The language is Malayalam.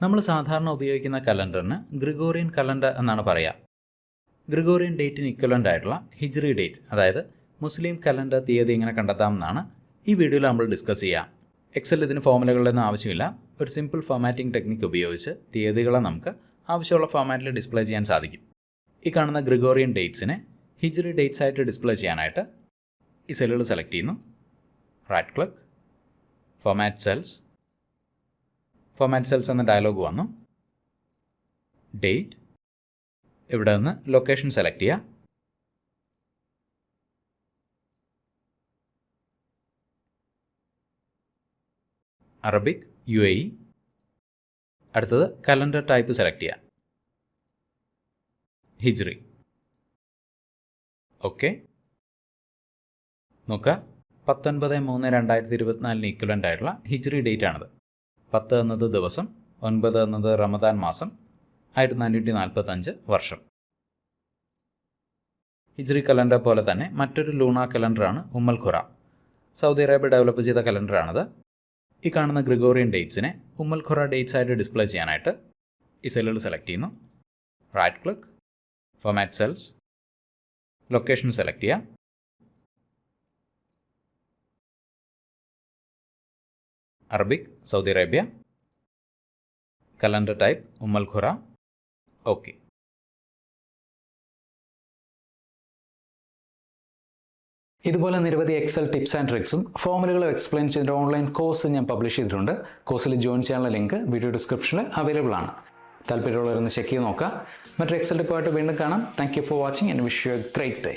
നമ്മൾ സാധാരണ ഉപയോഗിക്കുന്ന കലണ്ടറിന് ഗ്രിഗോറിയൻ കലണ്ടർ എന്നാണ് പറയുക ഗ്രിഗോറിയൻ ഡേറ്റിന് ഇക്വലന്റ് ആയിട്ടുള്ള ഹിജ്രി ഡേറ്റ് അതായത് മുസ്ലിം കലണ്ടർ തീയതി എങ്ങനെ കണ്ടെത്താമെന്നാണ് ഈ വീഡിയോയിൽ നമ്മൾ ഡിസ്കസ് ചെയ്യാം. എക്സൽ ഇതിന് ഫോമുലകളിലൊന്നും ആവശ്യമില്ല. ഒരു സിമ്പിൾ ഫോമാറ്റിംഗ് ടെക്നിക്ക് ഉപയോഗിച്ച് തീയതികളെ നമുക്ക് ആവശ്യമുള്ള ഫോമാറ്റിൽ ഡിസ്പ്ലേ ചെയ്യാൻ സാധിക്കും. ഈ കാണുന്ന ഗ്രിഗോറിയൻ ഡേറ്റ്സിനെ ഹിജ്രി ഡേറ്റ്സ് ആയിട്ട് ഡിസ്പ്ലേ ചെയ്യാനായിട്ട് ഈ സെല്ലുകൾ സെലക്ട് ചെയ്യുന്നു. Right click format cells format cells എന്ന ഡയലോഗ് വന്നു. ഡേറ്റ് ഇവിടെ നിന്ന് ലൊക്കേഷൻ സെലക്ട് ചെയ്യുക അറബിക് യു എ ഇ അടുത്തത് കലണ്ടർ ടൈപ്പ് സെലക്ട് ചെയ്യുക ഹിജ്രി ഓക്കെ നോക്കുക. പത്തൊൻപത് മൂന്ന് രണ്ടായിരത്തി ഇരുപത്തിനാലിന് ഇക്വലന്റ് ആയിട്ടുള്ള ഹിജ്രി ഡേറ്റ് ആണിത്. പത്ത് എന്നത് ദിവസം ഒൻപത് എന്നത് റമദാൻ മാസം ആയിരത്തി നാനൂറ്റി നാൽപ്പത്തഞ്ച് വർഷം. ഹിജ്രി കലണ്ടർ പോലെ തന്നെ മറ്റൊരു lunar കലണ്ടറാണ് Umm al Qura. Saudi Arabia develop ചെയ്ത കലണ്ടറാണിത്. ഈ കാണുന്ന ഗ്രിഗോറിയൻ ഡേറ്റ്സിനെ ഉമ്മൽ ഖുറ ഡേറ്റ്സ് ആയിട്ട് ഡിസ്പ്ലേ ചെയ്യാനായിട്ട് ഈ സെല്ലുകൾ സെലക്ട് ചെയ്യുന്നു. Right click format cells location select ചെയ്യുക Arabic Saudi Arabia calendar type ഉമ്മൽ ഖുറ. ഓക്കെ. ഇതുപോലെ നിരവധി എക്സൽ ടിപ്സ് ആൻഡ് ട്രിക്സും ഫോമുലകളും എക്സ്പ്ലെയിൻ ചെയ്ത ഓൺലൈൻ കോഴ്സ് ഞാൻ പബ്ലിഷ് ചെയ്തിട്ടുണ്ട്. കോഴ്സിൽ ജോയിൻ ചെയ്യാനുള്ള ലിങ്ക് വീഡിയോ ഡിസ്ക്രിപ്ഷനിൽ അവൈലബിൾ ആണ്. താല്പര്യമുള്ളവരൊന്ന് ചെക്ക് ചെയ്ത് നോക്കുക. മറ്റൊരു എക്സൽ ടിപ്പായിട്ട് വീണ്ടും കാണാം. Thank you for watching and wish you a great day